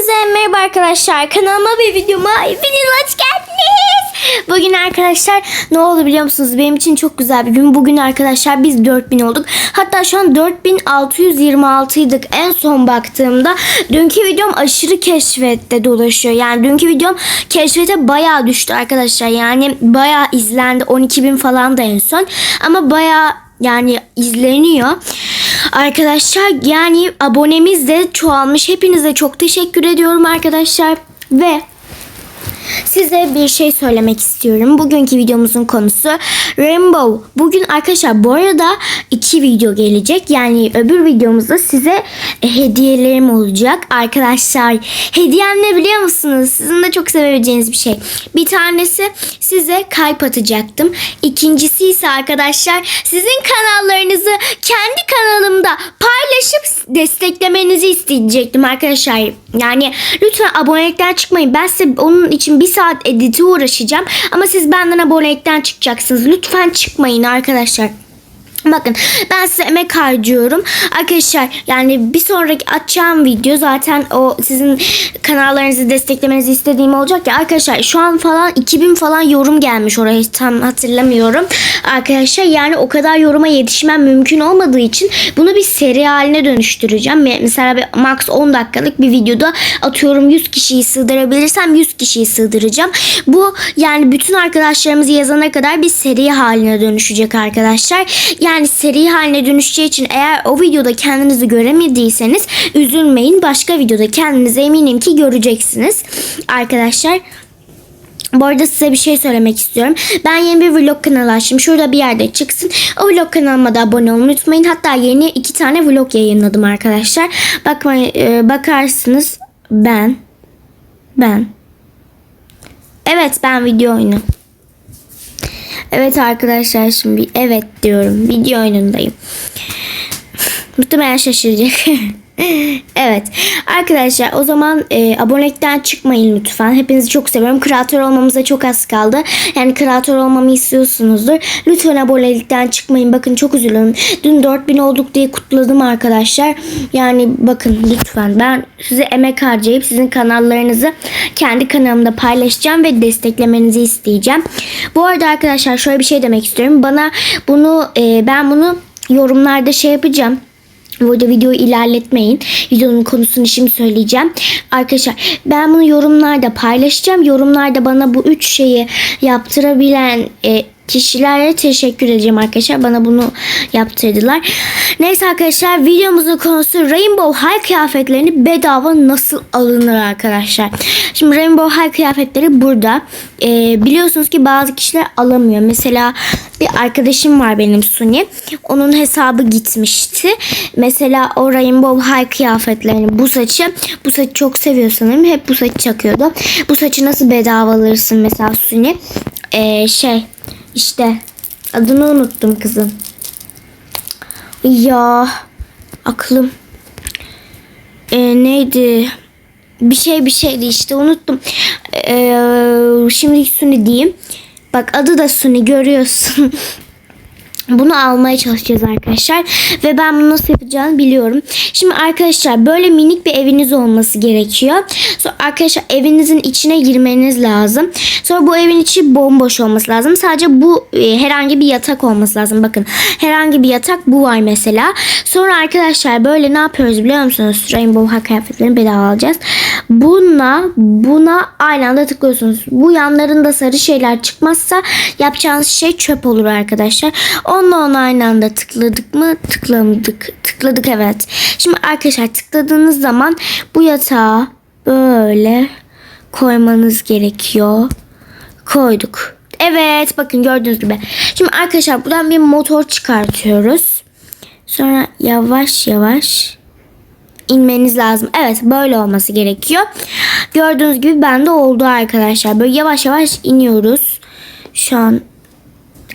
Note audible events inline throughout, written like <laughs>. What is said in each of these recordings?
Hepinize merhaba arkadaşlar. Kanalıma ve videoma hepiniz hoş geldiniz. Bugün arkadaşlar ne oldu biliyor musunuz? Benim için çok güzel bir gün. Bugün arkadaşlar biz 4000 olduk. Hatta şu an 4626 idik en son baktığımda. Dünkü videom aşırı keşfette dolaşıyor. Yani dünkü videom keşfete bayağı düştü arkadaşlar. Yani bayağı izlendi. 12.000 falan da en son. Ama bayağı yani izleniyor. Arkadaşlar yani abonemiz de çoğalmış. Hepinize çok teşekkür ediyorum arkadaşlar. Ve size bir şey söylemek istiyorum. Bugünkü videomuzun konusu Rainbow. Bugün arkadaşlar bu arada iki video gelecek. Yani öbür videomuzda size e, hediyelerim olacak. Arkadaşlar hediyem ne biliyor musunuz? Sizin de çok sevebileceğiniz bir şey. Bir tanesi size kalp atacaktım. İkincisi ise arkadaşlar sizin kanallarınızı kendi kanalımda paylaşıp desteklemenizi isteyecektim arkadaşlar. Yani lütfen abonelikten çıkmayın. Ben size onun için bir saat editi uğraşacağım. Ama siz benden abonelikten çıkacaksınız. Lütfen çıkmayın arkadaşlar. Bakın ben size emek harcıyorum. Arkadaşlar yani bir sonraki açacağım video zaten o sizin kanallarınızı desteklemenizi istediğim olacak ya. Arkadaşlar şu an falan 2000 falan yorum gelmiş oraya tam hatırlamıyorum. Arkadaşlar yani o kadar yoruma yetişmem mümkün olmadığı için bunu bir seri haline dönüştüreceğim. Mesela bir max 10 dakikalık bir videoda atıyorum 100 kişiyi sığdırabilirsem 100 kişiyi sığdıracağım. Bu yani bütün arkadaşlarımızı yazana kadar bir seri haline dönüşecek arkadaşlar. Yani seri haline dönüşeceği için eğer o videoda kendinizi göremediyseniz üzülmeyin. Başka videoda kendinizi eminim ki göreceksiniz. Arkadaşlar bu arada size bir şey söylemek istiyorum. Ben yeni bir vlog kanalı açtım. Şurada bir yerde çıksın. O vlog kanalıma da abone olmayı unutmayın. Hatta yeni iki tane vlog yayınladım arkadaşlar. Bakmayın, e, bakarsınız ben ben Evet ben video oyunu. Evet arkadaşlar şimdi evet diyorum. Video oyunundayım. Muhtemelen şaşıracak. <laughs> <gasps> evet. Arkadaşlar o zaman e, abonelikten çıkmayın lütfen. Hepinizi çok seviyorum. Kreatör olmamıza çok az kaldı. Yani kreatör olmamı istiyorsunuzdur. Lütfen abonelikten çıkmayın. Bakın çok üzülüyorum. Dün 4000 olduk diye kutladım arkadaşlar. Yani bakın lütfen ben size emek harcayıp sizin kanallarınızı kendi kanalımda paylaşacağım ve desteklemenizi isteyeceğim. Bu arada arkadaşlar şöyle bir şey demek istiyorum. Bana bunu e, ben bunu yorumlarda şey yapacağım. Burada videoyu ilerletmeyin. Videonun konusunu şimdi söyleyeceğim. Arkadaşlar ben bunu yorumlarda paylaşacağım. Yorumlarda bana bu üç şeyi yaptırabilen e, kişilere teşekkür edeceğim arkadaşlar. Bana bunu yaptırdılar. Neyse arkadaşlar videomuzun konusu Rainbow High kıyafetlerini bedava nasıl alınır arkadaşlar. Şimdi Rainbow High kıyafetleri burada. Ee, biliyorsunuz ki bazı kişiler alamıyor. Mesela bir arkadaşım var benim Suni. Onun hesabı gitmişti. Mesela o Rainbow High kıyafetlerini bu saçı bu saçı çok seviyor sanırım. Hep bu saçı çakıyordu. Bu saçı nasıl bedava alırsın mesela Suni? Ee, şey işte adını unuttum kızım. Ya aklım. Ee, neydi? Bir şey bir şeydi işte unuttum. Ee, şimdi Suni diyeyim. Bak adı da Suni görüyorsun. <laughs> Bunu almaya çalışacağız arkadaşlar. Ve ben bunu nasıl yapacağını biliyorum. Şimdi arkadaşlar böyle minik bir eviniz olması gerekiyor. Sonra arkadaşlar evinizin içine girmeniz lazım. Sonra bu evin içi bomboş olması lazım. Sadece bu e, herhangi bir yatak olması lazım. Bakın herhangi bir yatak bu var mesela. Sonra arkadaşlar böyle ne yapıyoruz biliyor musunuz? Rainbow High kıyafetlerini bedava alacağız. Buna buna aynı anda tıklıyorsunuz. Bu yanlarında sarı şeyler çıkmazsa yapacağınız şey çöp olur arkadaşlar. Onunla onu aynı anda tıkladık mı? Tıklamadık. Tıkladık evet. Şimdi arkadaşlar tıkladığınız zaman bu yatağa böyle koymanız gerekiyor. Koyduk. Evet bakın gördüğünüz gibi. Şimdi arkadaşlar buradan bir motor çıkartıyoruz. Sonra yavaş yavaş inmeniz lazım. Evet böyle olması gerekiyor. Gördüğünüz gibi bende oldu arkadaşlar. Böyle yavaş yavaş iniyoruz. Şu an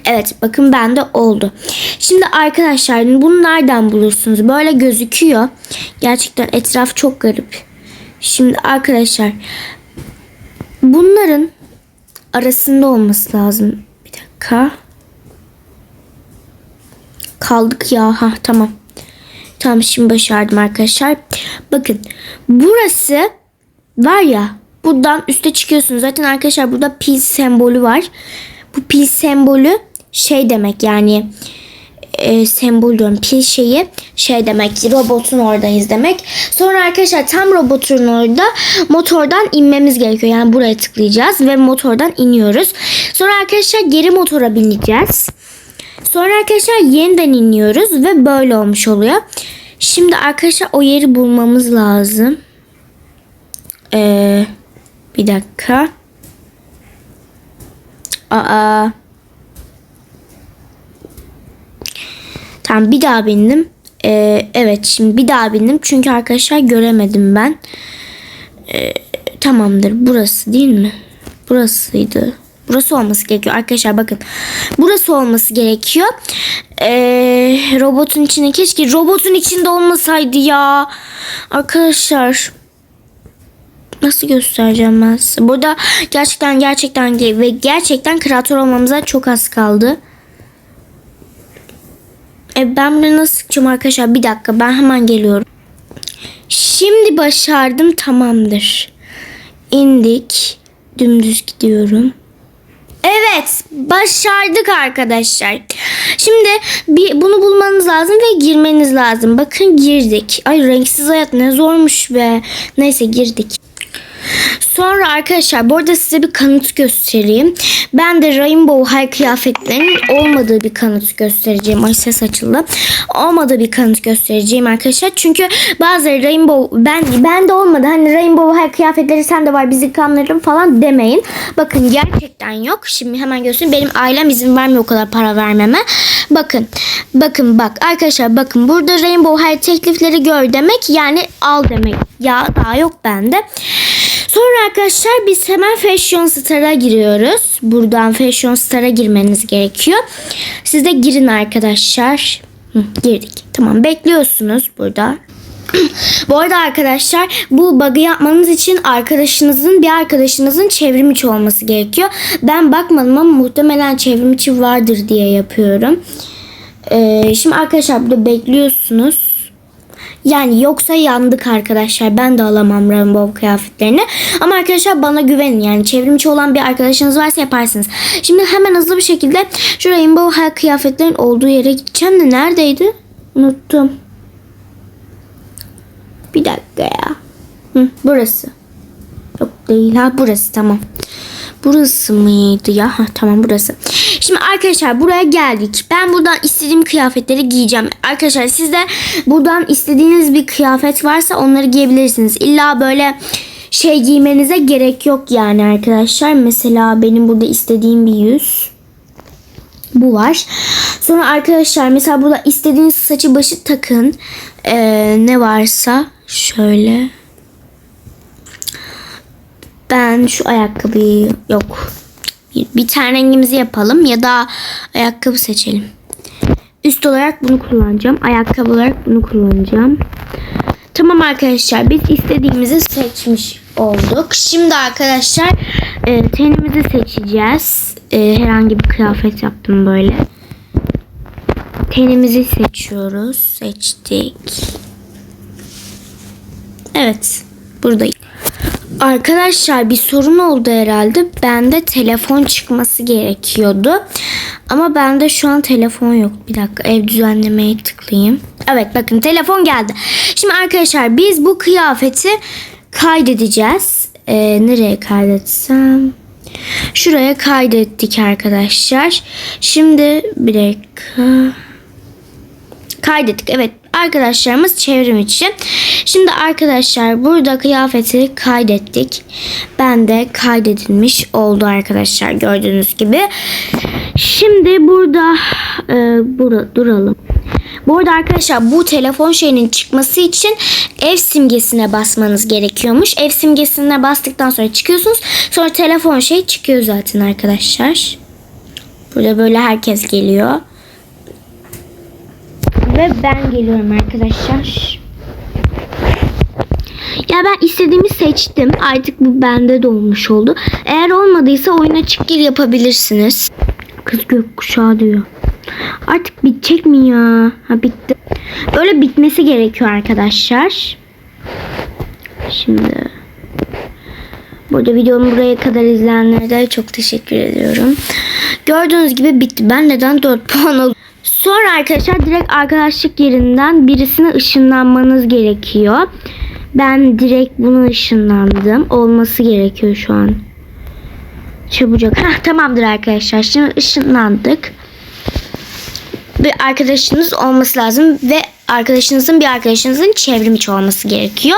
Evet bakın bende oldu. Şimdi arkadaşlar bunu nereden bulursunuz? Böyle gözüküyor. Gerçekten etraf çok garip. Şimdi arkadaşlar bunların arasında olması lazım. Bir dakika. Kaldık ya. Ha tamam. Tamam şimdi başardım arkadaşlar. Bakın burası var ya buradan üste çıkıyorsunuz. Zaten arkadaşlar burada pil sembolü var. Bu pil sembolü şey demek yani e, sembol diyorum pil şeyi şey demek robotun oradayız demek. Sonra arkadaşlar tam robotun orada motordan inmemiz gerekiyor. Yani buraya tıklayacağız ve motordan iniyoruz. Sonra arkadaşlar geri motora bineceğiz. Sonra arkadaşlar yeniden iniyoruz ve böyle olmuş oluyor. Şimdi arkadaşlar o yeri bulmamız lazım. Ee, bir dakika. Aa. Tamam bir daha bindim. Ee, evet şimdi bir daha bindim. Çünkü arkadaşlar göremedim ben. Ee, tamamdır. Burası değil mi? Burasıydı. Burası olması gerekiyor. Arkadaşlar bakın. Burası olması gerekiyor. Ee, robotun içine keşke robotun içinde olmasaydı ya. Arkadaşlar nasıl göstereceğim ben size? Burada gerçekten gerçekten ve gerçekten kreatör olmamıza çok az kaldı. E ben bunu nasıl çıkacağım arkadaşlar? Bir dakika ben hemen geliyorum. Şimdi başardım tamamdır. İndik. Dümdüz gidiyorum. Evet başardık arkadaşlar. Şimdi bir bunu bulmanız lazım ve girmeniz lazım. Bakın girdik. Ay renksiz hayat ne zormuş be. Neyse girdik. Sonra arkadaşlar bu arada size bir kanıt göstereyim. Ben de Rainbow High kıyafetlerinin olmadığı bir kanıt göstereceğim. Ay ses açıldı. Olmadığı bir kanıt göstereceğim arkadaşlar. Çünkü bazı Rainbow ben ben de olmadı. Hani Rainbow High kıyafetleri sende var bizi kandırın falan demeyin. Bakın gerçekten yok. Şimdi hemen göstereyim. Benim ailem izin vermiyor o kadar para vermeme. Bakın. Bakın bak arkadaşlar bakın burada Rainbow High teklifleri gör demek yani al demek. Ya daha yok bende. Sonra arkadaşlar biz hemen Fashion Star'a giriyoruz. Buradan Fashion Star'a girmeniz gerekiyor. Siz de girin arkadaşlar. Hı, girdik. Tamam bekliyorsunuz burada. <clears throat> bu arada arkadaşlar bu bug'ı yapmanız için arkadaşınızın bir arkadaşınızın çevrimiçi olması gerekiyor. Ben bakmadım ama muhtemelen çevrimiçi vardır diye yapıyorum. Ee, şimdi arkadaşlar burada bekliyorsunuz. Yani yoksa yandık arkadaşlar. Ben de alamam Rainbow kıyafetlerini. Ama arkadaşlar bana güvenin. Yani çevrimiçi olan bir arkadaşınız varsa yaparsınız. Şimdi hemen hızlı bir şekilde şu Rainbow kıyafetlerin olduğu yere gideceğim de neredeydi? Unuttum. Bir dakika ya. Hı, burası. Yok değil ha burası tamam. Burası mıydı ya? Ha, tamam burası. Şimdi arkadaşlar buraya geldik. Ben buradan istediğim kıyafetleri giyeceğim. Arkadaşlar siz de buradan istediğiniz bir kıyafet varsa onları giyebilirsiniz. İlla böyle şey giymenize gerek yok yani arkadaşlar. Mesela benim burada istediğim bir yüz. Bu var. Sonra arkadaşlar mesela burada istediğiniz saçı başı takın. Ee, ne varsa şöyle. Ben şu ayakkabıyı yok. Bir, tane rengimizi yapalım ya da ayakkabı seçelim. Üst olarak bunu kullanacağım. Ayakkabı olarak bunu kullanacağım. Tamam arkadaşlar biz istediğimizi seçmiş olduk. Şimdi arkadaşlar e, tenimizi seçeceğiz. E, herhangi bir kıyafet yaptım böyle. Tenimizi seçiyoruz. Seçtik. Evet. Buradayım. Arkadaşlar bir sorun oldu herhalde. Bende telefon çıkması gerekiyordu. Ama bende şu an telefon yok. Bir dakika ev düzenlemeye tıklayayım. Evet bakın telefon geldi. Şimdi arkadaşlar biz bu kıyafeti kaydedeceğiz. Ee, nereye kaydetsem? Şuraya kaydettik arkadaşlar. Şimdi bir dakika. Kaydettik. Evet arkadaşlarımız çevrim için. Şimdi arkadaşlar burada kıyafeti kaydettik. Ben de kaydedilmiş oldu arkadaşlar gördüğünüz gibi. Şimdi burada e, burada duralım. Bu arada arkadaşlar bu telefon şeyinin çıkması için ev simgesine basmanız gerekiyormuş. Ev simgesine bastıktan sonra çıkıyorsunuz. Sonra telefon şey çıkıyor zaten arkadaşlar. Burada böyle herkes geliyor. Ve ben geliyorum arkadaşlar. Ya ben istediğimi seçtim. Artık bu bende de olmuş oldu. Eğer olmadıysa oyuna çık gir yapabilirsiniz. Kız gökkuşağı diyor. Artık bitecek mi ya? Ha bitti. Böyle bitmesi gerekiyor arkadaşlar. Şimdi Burada videomu buraya kadar izleyenlere de çok teşekkür ediyorum. Gördüğünüz gibi bitti. Ben neden 4 puan aldım? Sonra arkadaşlar direkt arkadaşlık yerinden birisine ışınlanmanız gerekiyor. Ben direkt bunu ışınlandım. Olması gerekiyor şu an. Çabucak. Heh, tamamdır arkadaşlar. Şimdi ışınlandık. Bir arkadaşınız olması lazım ve arkadaşınızın bir arkadaşınızın çevrimiçi olması gerekiyor.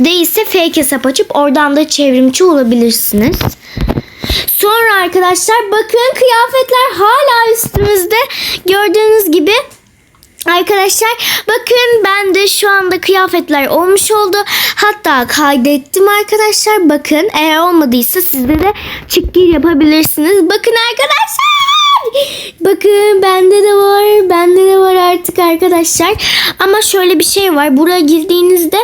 Değilse fake hesap açıp oradan da çevrimiçi olabilirsiniz. Sonra arkadaşlar bakın kıyafetler hala üstümüzde. Gördüğünüz gibi Arkadaşlar bakın ben de şu anda kıyafetler olmuş oldu. Hatta kaydettim arkadaşlar. Bakın eğer olmadıysa sizde de çık gir yapabilirsiniz. Bakın arkadaşlar. Bakın bende de var. Bende de var artık arkadaşlar. Ama şöyle bir şey var. Buraya girdiğinizde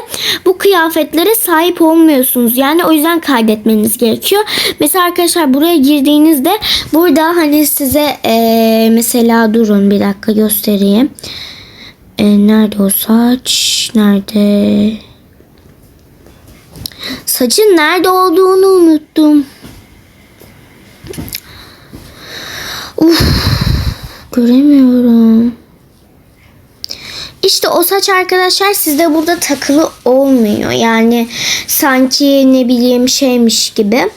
bu kıyafetlere sahip olmuyorsunuz. Yani o yüzden kaydetmeniz gerekiyor. Mesela arkadaşlar buraya girdiğinizde burada hani size eee, mesela durun bir dakika göstereyim. E, nerede o saç? Nerede? Saçın nerede olduğunu unuttum. Uf, göremiyorum. İşte o saç arkadaşlar sizde burada takılı olmuyor. Yani sanki ne bileyim şeymiş gibi.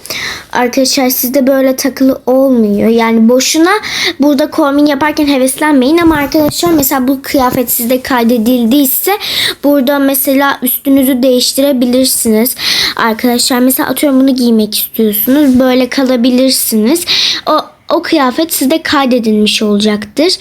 Arkadaşlar sizde böyle takılı olmuyor. Yani boşuna burada kombin yaparken heveslenmeyin. Ama arkadaşlar mesela bu kıyafet sizde kaydedildiyse burada mesela üstünüzü değiştirebilirsiniz. Arkadaşlar mesela atıyorum bunu giymek istiyorsunuz. Böyle kalabilirsiniz. O o kıyafet sizde kaydedilmiş olacaktır.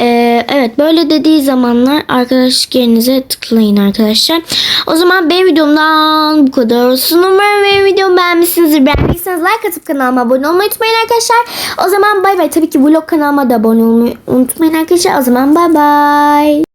Ee, evet böyle dediği zamanlar arkadaşlık yerinize tıklayın arkadaşlar. O zaman benim videomdan bu kadar olsun. Umarım benim videomu beğenmişsinizdir. Beğendiyseniz like atıp kanalıma abone olmayı unutmayın arkadaşlar. O zaman bay bay. Tabii ki vlog kanalıma da abone olmayı unutmayın arkadaşlar. O zaman bay bay.